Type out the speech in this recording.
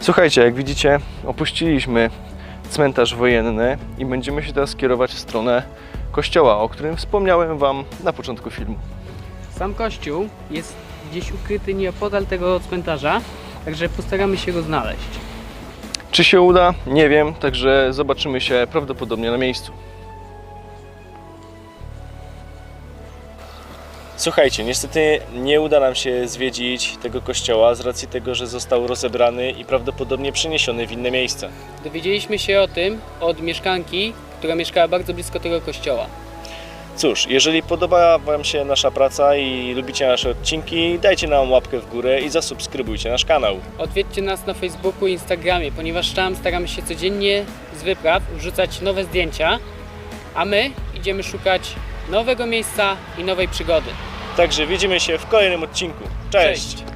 Słuchajcie, jak widzicie, opuściliśmy cmentarz wojenny i będziemy się teraz kierować w stronę kościoła, o którym wspomniałem Wam na początku filmu. Sam kościół jest gdzieś ukryty nieopodal tego cmentarza, także postaramy się go znaleźć. Czy się uda? Nie wiem, także zobaczymy się prawdopodobnie na miejscu. Słuchajcie, niestety nie uda nam się zwiedzić tego kościoła z racji tego, że został rozebrany i prawdopodobnie przeniesiony w inne miejsce. Dowiedzieliśmy się o tym od mieszkanki, która mieszkała bardzo blisko tego kościoła. Cóż, jeżeli podoba Wam się nasza praca i lubicie nasze odcinki, dajcie nam łapkę w górę i zasubskrybujcie nasz kanał. Odwiedźcie nas na Facebooku i Instagramie, ponieważ tam staramy się codziennie z wypraw wrzucać nowe zdjęcia, a my idziemy szukać nowego miejsca i nowej przygody. Także widzimy się w kolejnym odcinku. Cześć. Cześć.